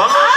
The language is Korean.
와.